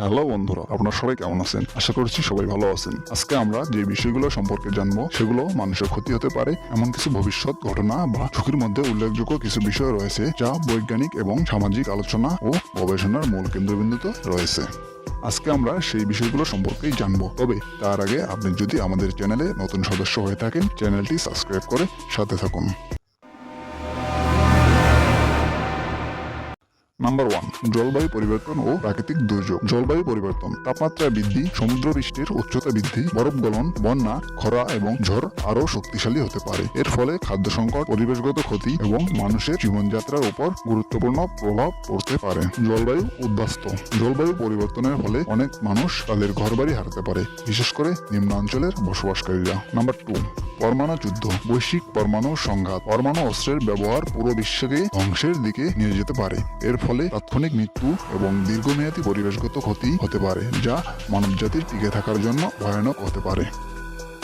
Hello বন্ধুরা, আপনারা সবাই কেমন আছেন? আশা করছি সবাই ভালো আছেন। আজকে আমরা যে বিষয়গুলো সম্পর্কে জানব, সেগুলো মানুষের ক্ষতি হতে পারে, এমন কিছু ভবিষ্যৎ ঘটনা বা ঝুঁকির মধ্যে উল্লেখযোগ্য কিছু বিষয় রয়েছে যা বৈজ্ঞানিক এবং সামাজিক আলোচনা ও গবেষণার মূল কেন্দ্রবিন্দুতে রয়েছে। আজকে আমরা সেই বিষয়গুলো সম্পর্কেই জানব। তবে তার আগে আপনি যদি আমাদের চ্যানেলে নতুন সদস্য হয়ে থাকেন, চ্যানেলটি সাবস্ক্রাইব করে সাথে থাকুন। নাম্বার ওয়ান জলবায়ু পরিবর্তন ও প্রাকৃতিক দুর্যোগ। জলবায়ু পরিবর্তন, তাপমাত্রা বৃদ্ধি সমুদ্র পৃষ্ঠের উচ্চতা বৃদ্ধি, বরফ গলন, বন্যা, খরা এবং ঝড় আরও শক্তিশালী হতে পারে। এর ফলে খাদ্য সংকট, পরিবেশগত ক্ষতি এবং মানুষের জীবনযাত্রার উপর গুরুত্বপূর্ণ প্রভাব পড়তে পারে। জলবায়ু উদ্বাস্ত, জলবায়ু পরিবর্তনের ফলে অনেক মানুষ তাদের ঘরবাড়ি হারাতে পারে, বিশেষ করে নিম্ন অঞ্চলের বসবাসকারীরা। নাম্বার টু পরমাণু যুদ্ধ, বৈশ্বিক পরমাণু সংঘাত, পরমাণু অস্ত্রের ব্যবহার পুরো বিশ্বকে ধ্বংসের দিকে নিয়ে যেতে পারে। এর ফলে তাৎক্ষণিক মৃত্যু এবং দীর্ঘমেয়াদী পরিবেশগত ক্ষতি হতে পারে, যা মানবজাতির টিকে থাকার জন্য ভয়ানক হতে পারে।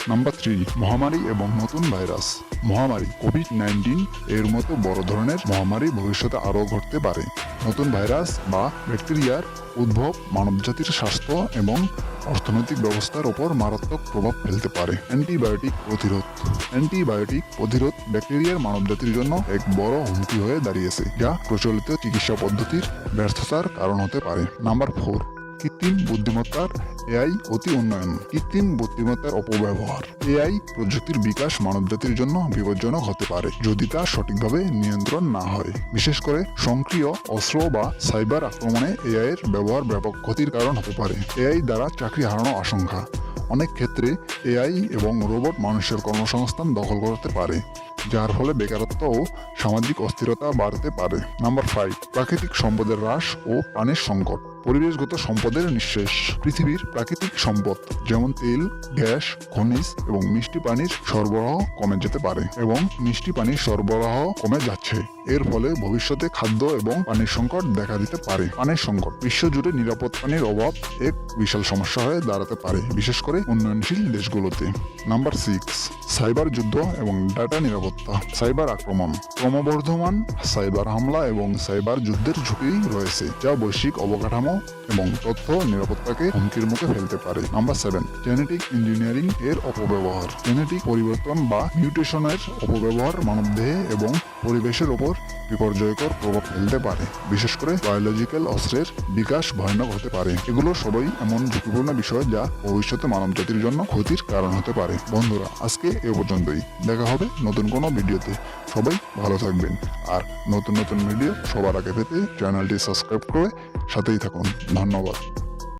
নাম্বার থ্রি মহামারী এবং নতুন ভাইরাস। মহামারী কোভিড নাইন্টিন এর মতো বড় ধরনের মহামারী ভবিষ্যতে আরও ঘটতে পারে। নতুন ভাইরাস বা ব্যাকটেরিয়ার উদ্ভব মানবজাতির স্বাস্থ্য এবং অর্থনৈতিক ব্যবস্থার ওপর মারাত্মক প্রভাব ফেলতে পারে। অ্যান্টিবায়োটিক প্রতিরোধ। অ্যান্টিবায়োটিক প্রতিরোধ ব্যাকটেরিয়ার মানবজাতির জন্য এক বড় হুমকি হয়ে দাঁড়িয়েছে, যা প্রচলিত চিকিৎসা পদ্ধতির ব্যর্থতার কারণ হতে পারে। নাম্বার ফোর কৃত্রিম বুদ্ধিমত্তার এআই অতি উন্নয়ন, কৃত্রিম বুদ্ধিমত্তার অপব্যবহার। এআই প্রযুক্তির বিকাশ মানবজাতির জন্য বিপজ্জনক হতে পারে, যদি তা সঠিকভাবে নিয়ন্ত্রণ না হয়। বিশেষ করে সক্রিয় অস্ত্র বা সাইবার আক্রমণে এআই এর ব্যবহার ব্যাপক ক্ষতির কারণ হতে পারে। এআই দ্বারা চাকরি হারানো আশঙ্কা। অনেক ক্ষেত্রে এআই এবং রোবট মানুষের কর্মসংস্থান দখল করতে পারে, যার ফলে বেকারত্ব ও সামাজিক অস্থিরতা বাড়তে পারে। নাম্বার ফাইভ প্রাকৃতিক সম্পদের হ্রাস ও প্রাণের সংকট। পরিবেশগত সম্পদের নিঃশেষ। পৃথিবীর প্রাকৃতিক সম্পদ, যেমন তেল, গ্যাস, খনিজ এবং মিষ্টি পানির সরবরাহ কমে যেতে পারে এবং মিষ্টি পানির সরবরাহ কমে যাচ্ছে। এর ফলে ভবিষ্যতে খাদ্য এবং পানির সংকট দেখা দিতে পারে। পানির সংকট বিশ্বজুড়ে নিরাপদ পানির অভাব এক বিশাল সমস্যা হয়ে দাঁড়াতে পারে, বিশেষ করে উন্নয়নশীল দেশগুলোতে। নাম্বার সিক্স, সাইবার যুদ্ধ এবং ডাটা নিরাপত্তা। সাইবার আক্রমণ, ক্রমবর্ধমান সাইবার হামলা এবং সাইবার যুদ্ধের ঝুঁকি রয়েছে, যা বৈশ্বিক অবকাঠামো এবং তথ্য নিরাপত্তাকে হুমকির মুখে ফেলতে পারে। নাম্বার সেভেন জেনেটিক ইঞ্জিনিয়ারিং এর অপব্যবহার। জেনেটিক পরিবর্তন বা মিউটেশনের অপব্যবহার মানবদেহে এবং পরিবেশের ওপর বিপর্যয়কর প্রভাব ফেলতে পারে। বিশেষ করে বায়োলজিক্যাল অস্ত্রের বিকাশ ভয়ানক হতে পারে। এগুলো সবই এমন ঝুঁকিপূর্ণ বিষয় যা ভবিষ্যতে মানবজাতির জন্য ক্ষতির কারণ হতে পারে। বন্ধুরা, আজকে এ পর্যন্তই। দেখা হবে নতুন কোনো ভিডিওতে। সবাই ভালো থাকবেন। আর নতুন নতুন ভিডিও সবার আগে পেতে চ্যানেলটি সাবস্ক্রাইব করে সাথেই থাকুন। ধন্যবাদ।